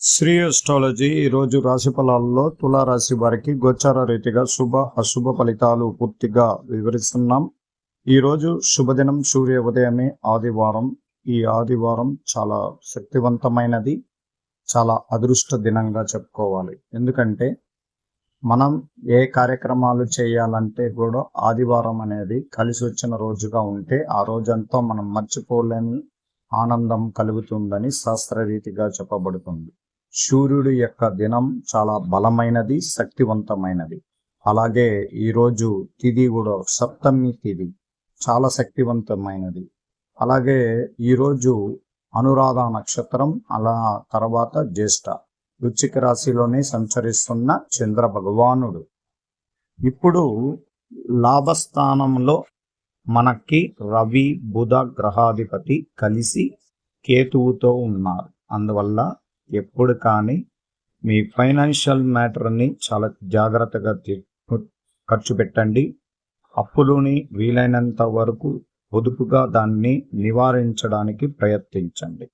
Shri astrology ఈరోజు రాశి ఫలాల్లో తులారాశి వారికి గోచార రీతిగా శుభ అశుభ ఫలితాలు పూర్తిగా వివరిస్తున్నాం. ఈరోజు శుభదినం సూర్య ఉదయమే ఆదివారం. ఈ ఆదివారం చాలా శక్తివంతమైనది చాలా అదృష్ట దినంగా చెప్పుకోవాలి. ఎందుకంటే మనం ఏ కార్యక్రమాలు చేయాలంటే కూడా ఆదివారం అనేది కలిసి వచ్చిన రోజుగా ఉంటే ఆ రోజంతా మనం మర్చిపోలేని ఆనందం కలుగుతుందని శాస్త్రరీతిగా చెప్పబడుతుంది. సూర్యుడి యొక్క దినం చాలా బలమైనది శక్తివంతమైనది. అలాగే ఈరోజు తిది కూడా సప్తమి తిది చాలా శక్తివంతమైనది. అలాగే ఈరోజు అనురాధ నక్షత్రం అలా తర్వాత జ్యేష్ఠ వృచ్చిక రాశిలోనే సంచరిస్తున్న చంద్ర భగవానుడు. ఇప్పుడు లాభస్థానంలో మనకి రవి బుధ గ్రహాధిపతి కలిసి కేతువుతో ఉన్నారు. అందువల్ల ఎప్పుడు కానీ మీ ఫైనాన్షియల్ మ్యాటర్ని చాలా జాగ్రత్తగా ఖర్చు పెట్టండి. అప్పులుని వీలైనంత వరకు పొదుపుగా దాన్ని నివారించడానికి ప్రయత్నించండి.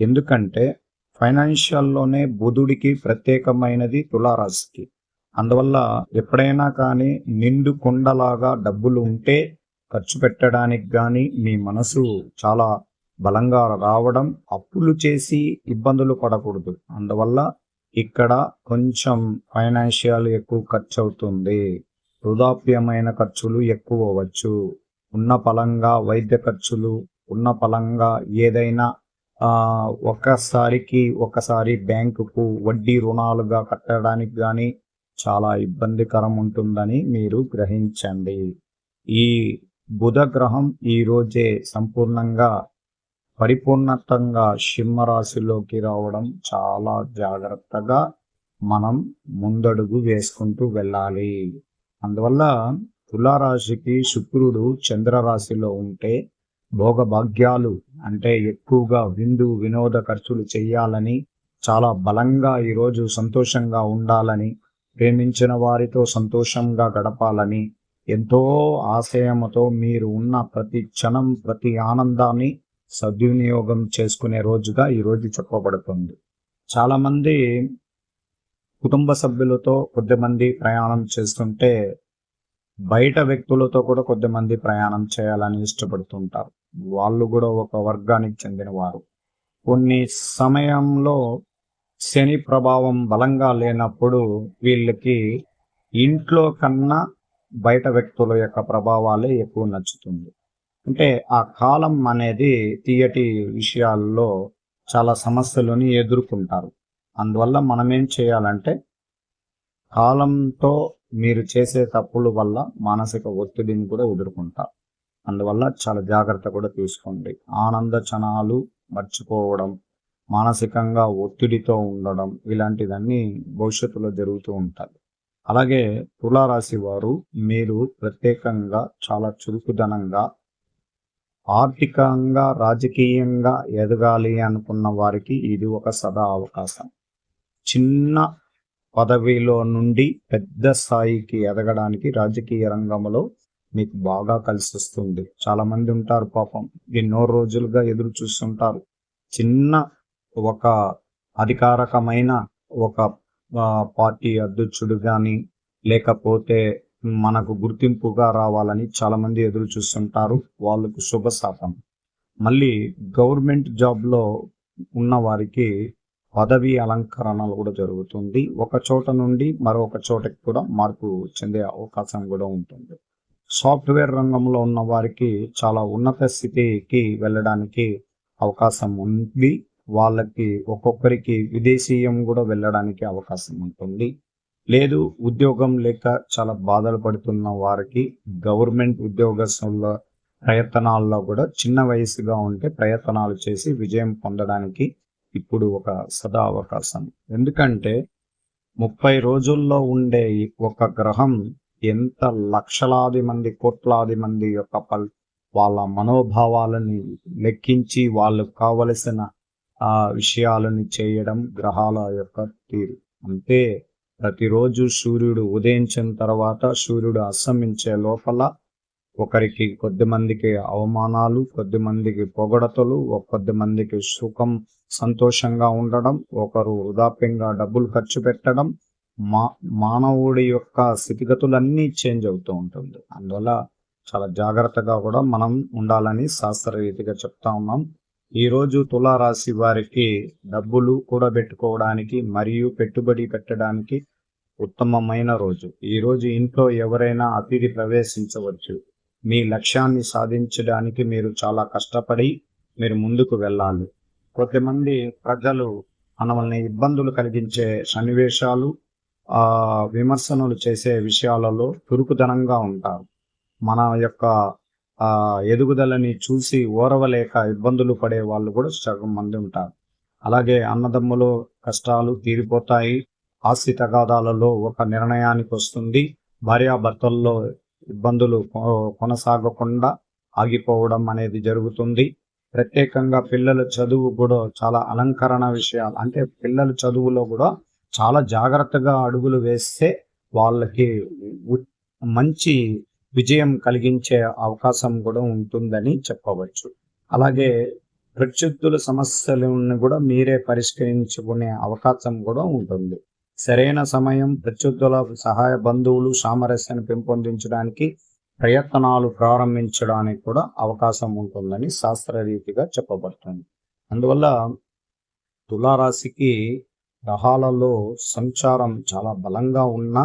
ఎందుకంటే ఫైనాన్షియల్లోనే బుధుడికి ప్రత్యేకమైనది తులారాశికి. అందువల్ల ఎప్పుడైనా కానీ నిండు కొండలాగా డబ్బులు ఉంటే ఖర్చు పెట్టడానికి కానీ మీ మనసు చాలా బలంగా రావడం అప్పులు చేసి ఇబ్బందులు పడకూడదు. అందువల్ల ఇక్కడ కొంచెం ఫైనాన్షియల్ ఎక్కువ ఖర్చు అవుతుంది వృధాప్యమైన ఖర్చులు ఎక్కువ అవ్వచ్చు ఉన్న పలంగా వైద్య ఖర్చులు ఉన్న పలంగా ఏదైనా ఒక్కసారికి ఒకసారి బ్యాంకుకు వడ్డీ రుణాలుగా కట్టడానికి కానీ చాలా ఇబ్బందికరం ఉంటుందని మీరు గ్రహించండి. ఈ బుధ గ్రహం ఈ రోజే సంపూర్ణంగా పరిపూర్ణతంగా సింహరాశిలోకి రావడం చాలా జాగ్రత్తగా మనం ముందడుగు వేసుకుంటూ వెళ్ళాలి. అందువల్ల తులారాశికి శుక్రుడు చంద్రరాశిలో ఉంటే భోగభాగ్యాలు అంటే ఎక్కువగా విందు వినోద ఖర్చులు చేయాలని చాలా బలంగా ఈరోజు సంతోషంగా ఉండాలని ప్రేమించిన వారితో సంతోషంగా గడపాలని ఎంతో ఆశయముతో మీరు ఉన్న ప్రతి క్షణం ప్రతి ఆనందాన్ని సద్వినియోగం చేసుకునే రోజుగా ఈ రోజు చెప్పబడుతుంది. చాలామంది కుటుంబ సభ్యులతో కొద్దిమంది ప్రయాణం చేస్తుంటే బయట వ్యక్తులతో కూడా కొద్దిమంది ప్రయాణం చేయాలని ఇష్టపడుతుంటారు. వాళ్ళు కూడా ఒక వర్గానికి చెందినవారు. కొన్ని సమయంలో శని ప్రభావం బలంగా లేనప్పుడు వీళ్ళకి ఇంట్లో కన్నా బయట వ్యక్తుల యొక్క ప్రభావాలే ఎక్కువ నచ్చుతుంది. అంటే ఆ కాలం అనేది తీయటి విషయాల్లో చాలా సమస్యలని ఎదుర్కొంటారు. అందువల్ల మనం ఏం చేయాలంటే కాలంతో మీరు చేసే తప్పుల వల్ల మానసిక ఒత్తిడిని కూడా ఎదుర్కొంటారు. అందువల్ల చాలా జాగ్రత్త కూడా తీసుకోండి. ఆనంద క్షణాలు మర్చిపోవడం మానసికంగా ఒత్తిడితో ఉండడం ఇలాంటివన్నీ భవిష్యత్తులో జరుగుతూ ఉంటాయి. అలాగే తులారాశి వారు మీరు ప్రత్యేకంగా చాలా చురుకుదనంగా ఆర్థికంగా రాజకీయంగా ఎదగాలి అనుకున్న వారికి ఇది ఒక సదా అవకాశం. చిన్న పదవిలో నుండి పెద్ద స్థాయికి ఎదగడానికి రాజకీయ రంగంలో మీకు బాగా కలిసి వస్తుంది చాలా మంది ఉంటారు పాపం. ఎన్నో రోజులుగా ఎదురు చూస్తుంటారు. చిన్న ఒక అధికారకమైన ఒక పార్టీ అధ్యక్షుడు కానీ లేకపోతే మనకు గుర్తింపుగా రావాలని చాలామంది ఎదురు చూస్తుంటారు. వాళ్ళకు శుభశాతం మళ్ళీ గవర్నమెంట్ జాబ్లో ఉన్న వారికి పదవి అలంకరణలు కూడా జరుగుతుంది. ఒక చోట నుండి మరొక చోటకి కూడా మార్పు చెందే అవకాశం కూడా ఉంటుంది. సాఫ్ట్వేర్ రంగంలో ఉన్న వారికి చాలా ఉన్నత స్థితికి వెళ్ళడానికి అవకాశం ఉంది. వాళ్ళకి ఒక్కొక్కరికి విదేశీయం కూడా వెళ్ళడానికి అవకాశం ఉంటుంది. లేదు ఉద్యోగం లేక చాలా బాధలు పడుతున్న వారికి గవర్నమెంట్ ఉద్యోగస్తుల ప్రయత్నాల్లో కూడా చిన్న వయసుగా ఉంటే ప్రయత్నాలు చేసి విజయం పొందడానికి ఇప్పుడు ఒక సదా అవకాశం ఎందుకంటే ముప్పై రోజుల్లో ఉండే ఒక గ్రహం ఎంత లక్షలాది మంది కోట్లాది మంది యొక్క పల్ వాళ్ళ మనోభావాలని లెక్కించి వాళ్ళకు కావలసిన ఆ విషయాలని చేయడం గ్రహాల యొక్క తీరు. అంతే ప్రతిరోజు సూర్యుడు ఉదయించిన తర్వాత సూర్యుడు అస్తమించే లోపల ఒకరికి కొద్ది మందికి అవమానాలు కొద్ది మందికి పొగడతలు కొద్ది మందికి సుఖం సంతోషంగా ఉండడం ఒకరు వృధాప్యంగా డబ్బులు ఖర్చు పెట్టడం మా మానవుడి యొక్క స్థితిగతులన్నీ చేంజ్ అవుతూ ఉంటుంది. అందువల్ల చాలా జాగ్రత్తగా కూడా మనం ఉండాలని శాస్త్రరీతిగా చెప్తా ఉన్నాం. ఈరోజు తులారాశి వారికి డబ్బులు కూడబెట్టుకోవడానికి మరియు పెట్టుబడి పెట్టడానికి ఉత్తమమైన రోజు. ఈ రోజు ఇంట్లో ఎవరైనా అతిథి ప్రవేశించవచ్చు. మీ లక్ష్యాన్ని సాధించడానికి మీరు చాలా కష్టపడి మీరు ముందుకు వెళ్ళాలి. కొద్దిమంది ప్రజలు మనల్ని ఇబ్బందులు కలిగించే సన్నివేశాలు విమర్శనలు చేసే విషయాలలో చురుకుదనంగా ఉంటారు. మన యొక్క ఆ ఎదుగుదలని చూసి ఓరవలేక ఇబ్బందులు పడే వాళ్ళు కూడా సగం మంది ఉంటారు. అలాగే అన్నదమ్ములు కష్టాలు తీరిపోతాయి. ఆస్తి తగాదాలలో ఒక నిర్ణయానికి వస్తుంది. భార్యాభర్తల్లో ఇబ్బందులు కొనసాగకుండా ఆగిపోవడం అనేది జరుగుతుంది. ప్రత్యేకంగా పిల్లల చదువు కూడా చాలా అలంకరణ విషయాలు అంటే పిల్లల చదువులో కూడా చాలా జాగ్రత్తగా అడుగులు వేస్తే వాళ్ళకి మంచి విజయం కలిగించే అవకాశం కూడా ఉంటుందని చెప్పవచ్చు. అలాగే ప్రత్యర్థుల సమస్యలను కూడా మీరే పరిష్కరించుకునే అవకాశం కూడా ఉంటుంది. సరైన సమయం ప్రత్యర్థుల సహాయ బంధువులు సామరస్యాన్ని పెంపొందించడానికి ప్రయత్నాలు ప్రారంభించడానికి కూడా అవకాశం ఉంటుందని శాస్త్రరీతిగా చెప్పబడుతుంది. అందువల్ల తులారాశికి గ్రహాలలో సంచారం చాలా బలంగా ఉన్న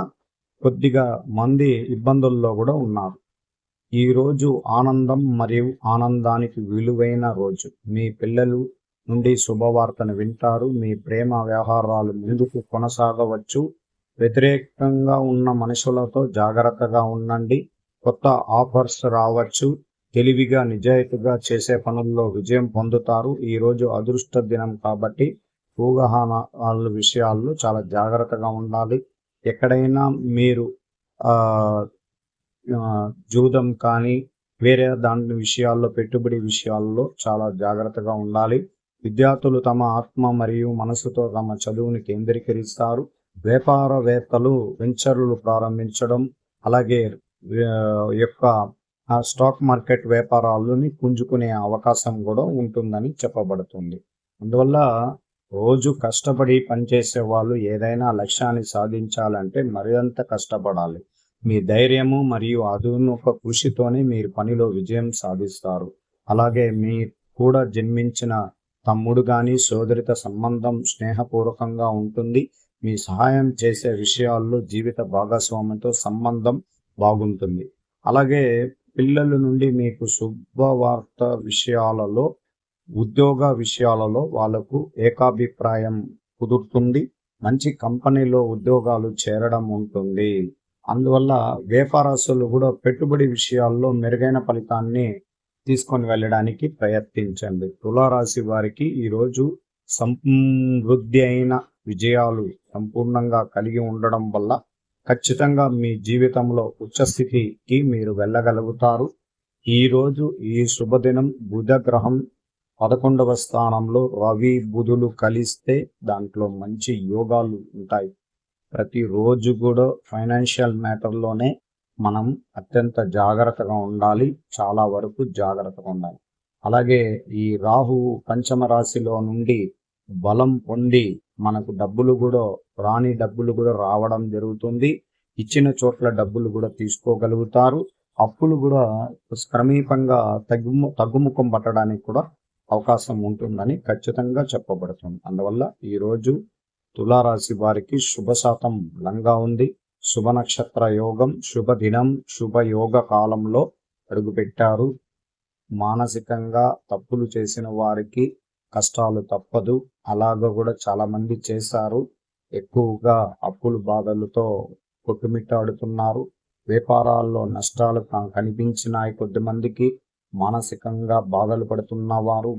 కొద్దిగా మంది ఇబ్బందుల్లో కూడా ఉన్నారు. ఈ రోజు ఆనందం మరియు ఆనందానికి విలువైన రోజు. మీ పిల్లలు నుండి శుభవార్తను వింటారు. మీ ప్రేమ వ్యవహారాలు ముందుకు కొనసాగవచ్చు. వ్యతిరేకంగా ఉన్న మనుషులతో జాగ్రత్తగా ఉండండి. కొత్త ఆఫర్స్ రావచ్చు. తెలివిగా నిజాయితీగా చేసే పనుల్లో విజయం పొందుతారు. ఈరోజు అదృష్ట దినం కాబట్టి ఊహాల విషయాల్లో చాలా జాగ్రత్తగా ఉండాలి. ఎక్కడైనా మీరు జూదం కానీ వేరే దాని విషయాల్లో పెట్టుబడి విషయాల్లో చాలా జాగ్రత్తగా ఉండాలి. విద్యార్థులు తమ ఆత్మ మరియు మనసుతో తమ చదువుని కేంద్రీకరిస్తారు. వ్యాపారవేత్తలు వెంచర్లు ప్రారంభించడం అలాగే యొక్క స్టాక్ మార్కెట్ వ్యాపారాలని పుంజుకునే అవకాశం కూడా ఉంటుందని చెప్పబడుతుంది. అందువల్ల రోజు కష్టపడి పనిచేసే వాళ్ళు ఏదైనా లక్ష్యాన్ని సాధించాలంటే మరింత కష్టపడాలి. మీ ధైర్యము మరియు ఆధునిక కృషితోనే మీరు పనిలో విజయం సాధిస్తారు. అలాగే మీ కూడా జన్మించిన తమ్ముడు కానీ సోదరిత సంబంధం స్నేహపూర్వకంగా ఉంటుంది. మీ సహాయం చేసే విషయాల్లో జీవిత భాగస్వామితో సంబంధం బాగుంటుంది. అలాగే పిల్లల నుండి మీకు శుభవార్త విషయాలలో ఉద్యోగ విషయాలలో వాళ్ళకు ఏకాభిప్రాయం కుదురుతుంది. మంచి కంపెనీలో ఉద్యోగాలు చేరడం ఉంటుంది. అందువల్ల వ్యాపారస్తులు కూడా పెట్టుబడి విషయాల్లో మెరుగైన ఫలితాన్ని తీసుకొని వెళ్ళడానికి ప్రయత్నించండి. తులారాశి వారికి ఈరోజు సమృద్ధి అయిన విజయాలు సంపూర్ణంగా కలిగి ఉండడం వల్ల ఖచ్చితంగా మీ జీవితంలో ఉచ్చస్థితికి మీరు వెళ్ళగలుగుతారు. ఈరోజు ఈ శుభదినం బుధ గ్రహం పదకొండవ స్థానంలో రవి బుధులు కలిస్తే దాంట్లో మంచి యోగాలు ఉంటాయి. ప్రతిరోజు కూడా ఫైనాన్షియల్ మ్యాటర్లోనే మనం అత్యంత జాగ్రత్తగా ఉండాలి. చాలా వరకు జాగ్రత్తగా ఉండాలి. అలాగే ఈ రాహు పంచమ రాశిలో నుండి బలం పొంది మనకు డబ్బులు కూడా రాని డబ్బులు కూడా రావడం జరుగుతుంది. ఇచ్చిన చోట్ల డబ్బులు కూడా తీసుకోగలుగుతారు. అప్పులు కూడా క్రమీపంగా తగ్గుము తగ్గుముఖం పట్టడానికి కూడా అవకాశం ఉంటుందని ఖచ్చితంగా చెప్పబడుతుంది. అందువల్ల ఈరోజు తులారాశి వారికి శుభ శాతం లంగా ఉంది. శుభ నక్షత్ర యోగం శుభ దినం శుభ యోగ కాలంలో అడుగుపెట్టారు. మానసికంగా తప్పులు చేసిన వారికి కష్టాలు తప్పదు. అలాగ కూడా చాలా మంది చేశారు. ఎక్కువగా అప్పులు బాధలతో కొట్టుమిట్టాడుతున్నారు. వ్యాపారాల్లో నష్టాలు కనిపించినాయి కొద్దిమందికి. మానసికంగా బాధలు పడుతున్న వారు